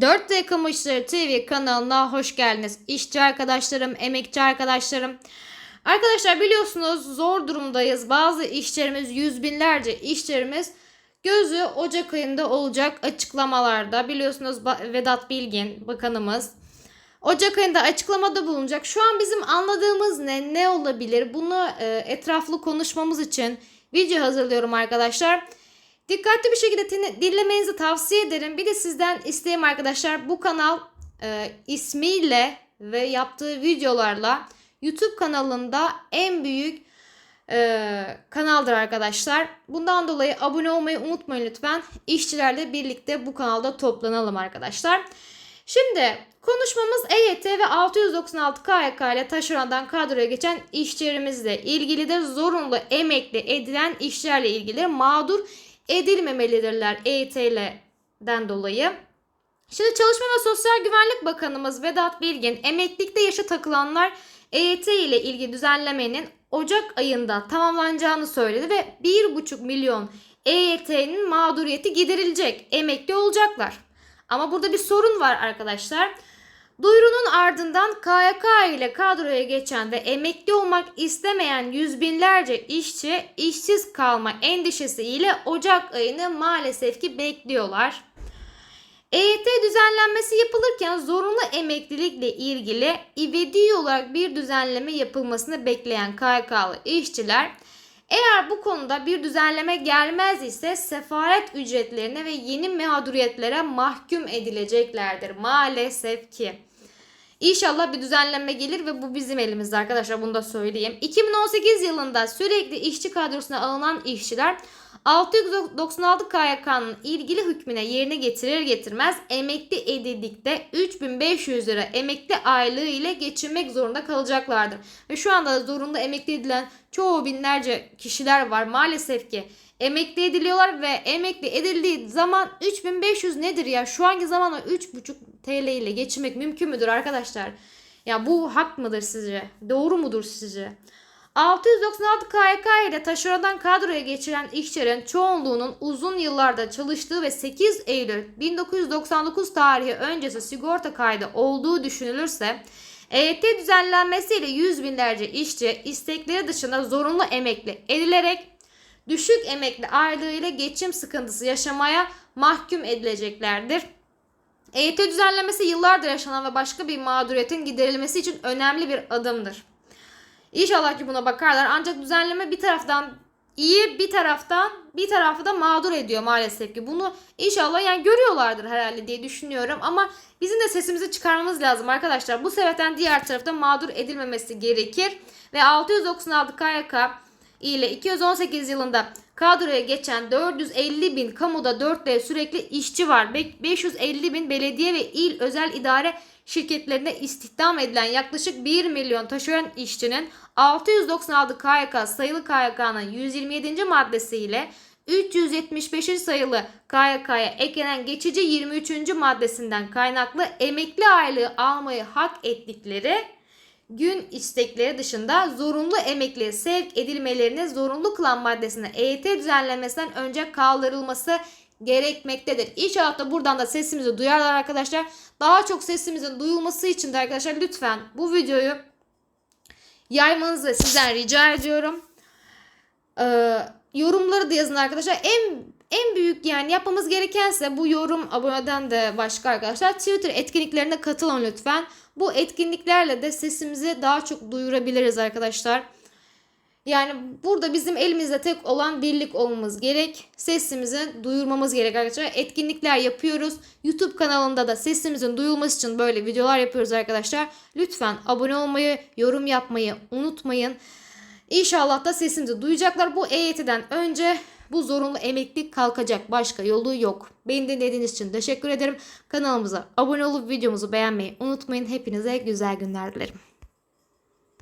4D Kamu İşleri TV kanalına hoş geldiniz. İşçi arkadaşlarım, emekçi arkadaşlarım. Arkadaşlar biliyorsunuz zor durumdayız. Bazı işçilerimiz, yüz binlerce işçilerimiz gözü Ocak ayında olacak açıklamalarda. Biliyorsunuz Vedat Bilgin bakanımız Ocak ayında açıklamada bulunacak. Şu an bizim anladığımız ne? Ne olabilir? Bunu e, etraflı konuşmamız için video hazırlıyorum arkadaşlar. Dikkatli bir şekilde dinlemenizi tavsiye ederim. Bir de sizden isteğim arkadaşlar bu kanal e, ismiyle ve yaptığı videolarla YouTube kanalında en büyük e, kanaldır arkadaşlar. Bundan dolayı abone olmayı unutmayın lütfen. İşçilerle birlikte bu kanalda toplanalım arkadaşlar. Şimdi konuşmamız EYT ve 696 KYK ile taşerondan kadroya geçen işçilerimizle ilgilidir. Zorunlu emekli edilen işçilerle ilgili mağdur edilmemelidirler EYT'den dolayı. Şimdi Çalışma ve Sosyal Güvenlik Bakanımız Vedat Bilgin emeklilikte yaşa takılanlar EYT ile ilgili düzenlemenin Ocak ayında tamamlanacağını söyledi ve 1,5 milyon EYT'nin mağduriyeti giderilecek. Emekli olacaklar. Ama burada bir sorun var arkadaşlar. Duyurunun ardından KYK ile kadroya geçen ve emekli olmak istemeyen yüz binlerce işçi işsiz kalma endişesiyle Ocak ayını maalesef ki bekliyorlar. EYT düzenlenmesi yapılırken zorunlu emeklilikle ilgili ivedi olarak bir düzenleme yapılmasını bekleyen KYK'lı işçiler eğer bu konuda bir düzenleme gelmez ise sefaret ücretlerine ve yeni mağduriyetlere mahkum edileceklerdir maalesef ki. İnşallah bir düzenleme gelir ve bu bizim elimizde arkadaşlar bunu da söyleyeyim. 2018 yılında sürekli işçi kadrosuna alınan işçiler 696 KYK'nın ilgili hükmüne yerine getirir getirmez emekli edildikte 3500 lira emekli aylığı ile geçinmek zorunda kalacaklardır. Ve şu anda da zorunlu emekli edilen çoğu binlerce kişiler var maalesef ki. Emekli ediliyorlar ve emekli edildiği zaman 3500 nedir ya? Şu anki zamanla 3,5 TL ile geçinmek mümkün müdür arkadaşlar? Ya bu hak mıdır sizce? Doğru mudur sizce? 696 KYK ile taşerondan kadroya geçiren işçilerin çoğunluğunun uzun yıllarda çalıştığı ve 8 Eylül 1999 tarihi öncesi sigorta kaydı olduğu düşünülürse EYT düzenlenmesiyle yüz binlerce işçi istekleri dışında zorunlu emekli edilerek düşük emekli aylığı ile geçim sıkıntısı yaşamaya mahkum edileceklerdir. EYT düzenlemesi yıllardır yaşanan ve başka bir mağduriyetin giderilmesi için önemli bir adımdır. İnşallah ki buna bakarlar. Ancak düzenleme bir taraftan iyi bir taraftan bir tarafı da mağdur ediyor maalesef ki. Bunu inşallah yani görüyorlardır herhalde diye düşünüyorum. Ama bizim de sesimizi çıkarmamız lazım arkadaşlar. Bu sebepten diğer tarafta mağdur edilmemesi gerekir. Ve 696 KYK ile 218 yılında kadroya geçen 450 bin kamuda 4D sürekli işçi var. Be- 550 bin belediye ve il özel idare şirketlerinde istihdam edilen yaklaşık 1 milyon taşeron işçinin 696 KYK sayılı KYK'nın 127. maddesiyle 375. sayılı KYK'ya eklenen geçici 23. maddesinden kaynaklı emekli aylığı almayı hak ettikleri gün istekleri dışında zorunlu emekliye sevk edilmelerini zorunlu kılan maddesine EYT düzenlemesinden önce kaldırılması gerekmektedir. İnşallah da buradan da sesimizi duyarlar arkadaşlar. Daha çok sesimizin duyulması için de arkadaşlar lütfen bu videoyu yaymanızı sizden rica ediyorum. Ee, yorumları da yazın arkadaşlar. En en büyük yani yapmamız gerekense bu yorum aboneden de başka arkadaşlar Twitter etkinliklerine katılın lütfen. Bu etkinliklerle de sesimizi daha çok duyurabiliriz arkadaşlar. Yani burada bizim elimizde tek olan birlik olmamız gerek. Sesimizi duyurmamız gerek arkadaşlar. Etkinlikler yapıyoruz. YouTube kanalında da sesimizin duyulması için böyle videolar yapıyoruz arkadaşlar. Lütfen abone olmayı, yorum yapmayı unutmayın. İnşallah da sesimizi duyacaklar. Bu EYT'den önce bu zorunlu emeklilik kalkacak. Başka yolu yok. Beni dinlediğiniz için teşekkür ederim. Kanalımıza abone olup videomuzu beğenmeyi unutmayın. Hepinize güzel günler dilerim.